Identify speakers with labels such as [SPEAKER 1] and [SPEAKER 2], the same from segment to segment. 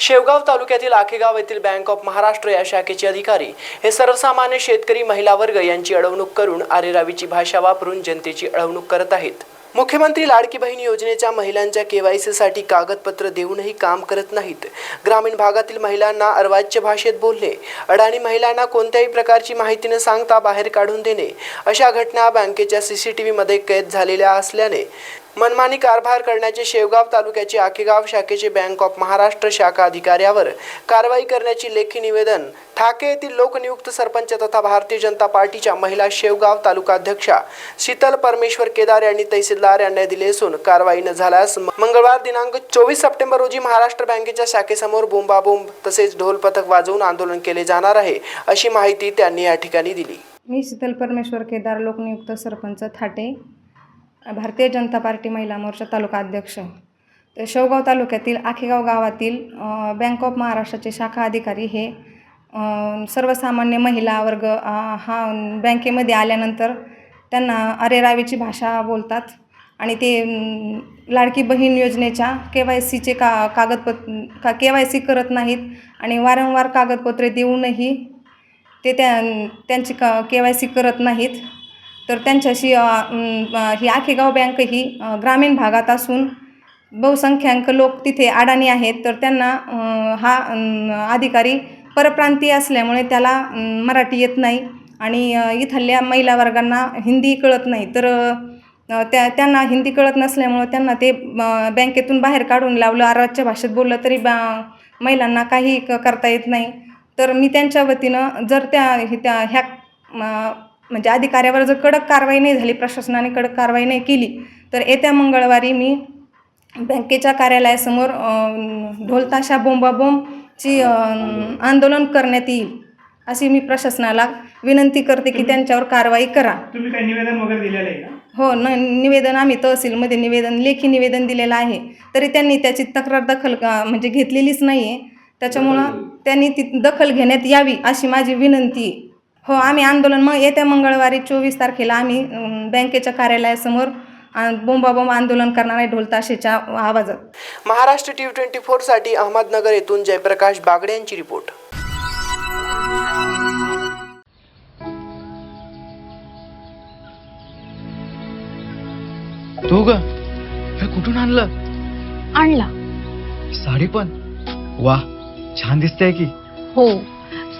[SPEAKER 1] शेवगाव तालुक्यातील आखेगाव येथील bank of Maharashtra या शाखेचे अधिकारी हे सर्वसामान्य शेतकरी महिला वर्ग यांची अडवणूक करून आरेरावीची भाषा वापरून जनतेची अडवणूक करत आहेत. मुख्यमंत्री लाडकी बहीण योजनेच्या महिलांच्या केवायसीसाठी कागदपत्र देऊनही काम करत नाहीत. ग्रामीण भागातील महिलांना अर्वाच्य भाषेत बोलणे अडाणी महिलांना कोणत्याही प्रकारची माहिती न सांगता बाहेर काढून देणे अशा घटना बँकेच्या सीसीटीव्हीमध्ये कैद झालेल्या असल्याने मनमानी कारभार करण्याचे शेवगाव तालुक्याचे आखेगाव शाखेचे बँक ऑफ महाराष्ट्र शाखा अधिकाऱ्यावर कारवाई करण्याची लेखी निवेदन ठाके येथील लोकनियुक्त सरपंच तथा भारतीय जनता पार्टीच्या महिला शेवगाव तालुका अध्यक्षा शीतल परमेश्वर केदार यांनी तहसीलदार यांना दिले असून कारवाई न झाल्यास मंगळवार दिनांक चोवीस सप्टेंबर रोजी महाराष्ट्र बँकेच्या शाखेसमोर बोंबाबोंब तसेच ढोल पथक वाजवून आंदोलन केले जाणार आहे अशी माहिती त्यांनी या ठिकाणी दिली.
[SPEAKER 2] मी शीतल परमेश्वर केदार लोकनियुक्त सरपंच थाटे भारतीय जनता पार्टी महिला मोर्चा तालुका अध्यक्ष. तर शेवगाव तालुक्यातील आखेगाव गावातील बँक ऑफ महाराष्ट्राचे शाखा अधिकारी हे सर्वसामान्य महिला वर्ग हा बँकेमध्ये आल्यानंतर त्यांना अरेरावीची भाषा बोलतात आणि ते लाडकी बहीण योजनेच्या के वाय सीचे का कागदपत्र का के वाय सी करत नाहीत आणि वारंवार कागदपत्रे देऊनही ते त्या त्यांची का के वाय सी करत नाहीत. तर त्यांच्याशी ही आखेगाव बँक ही ग्रामीण भागात असून बहुसंख्याक लोक तिथे अडाणी आहेत. तर त्यांना हा अधिकारी परप्रांतीय असल्यामुळे त्याला मराठी येत नाही आणि इथल्या महिला वर्गांना हिंदी कळत नाही. तर त्या त्यांना हिंदी कळत नसल्यामुळं त्यांना ते बँकेतून बाहेर काढून लावलं. आराजच्या भाषेत बोललं तरी बा महिलांना काही क करता येत नाही. तर मी त्यांच्या वतीनं जर त्या त्या ह्या म्हणजे अधिकाऱ्यावर जर कडक कारवाई नाही झाली प्रशासनाने कडक कारवाई नाही केली तर येत्या मंगळवारी मी बँकेच्या कार्यालयासमोर ढोलताशा बोंबाबोंबची आंदोलन करण्यात येईल अशी मी प्रशासनाला विनंती करते की त्यांच्यावर कारवाई करा.
[SPEAKER 3] तुम्ही काही निवेदन वगैरे दिलेलं आहे
[SPEAKER 2] हो न निवेदन आम्ही तहसीलमध्ये निवेदन लेखी निवेदन दिलेलं आहे. तरी त्यांनी त्याची तक्रार दखल म्हणजे घेतलेलीच नाही आहे त्याच्यामुळं त्यांनी ती दखल घेण्यात यावी अशी माझी विनंती आहे. हो आम्ही आंदोलन मग येत्या मंगळवारी चोवीस तारखेला आम्ही बँकेच्या कार्यालयासमोर बोंबाबोंब आंदोलन करणार आहे ढोलताशेच्या आवाजात.
[SPEAKER 1] महाराष्ट्र टी ट्वेंटी फोरसाठी अहमदनगर येथून जयप्रकाश बागडे यांची रिपोर्ट.
[SPEAKER 4] तू ग हे कुठून आणलं?
[SPEAKER 5] आणला.
[SPEAKER 4] साडी पण? वा छान दिसतेय की.
[SPEAKER 5] हो.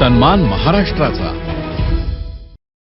[SPEAKER 6] सन्मान महाराष्ट्राचा.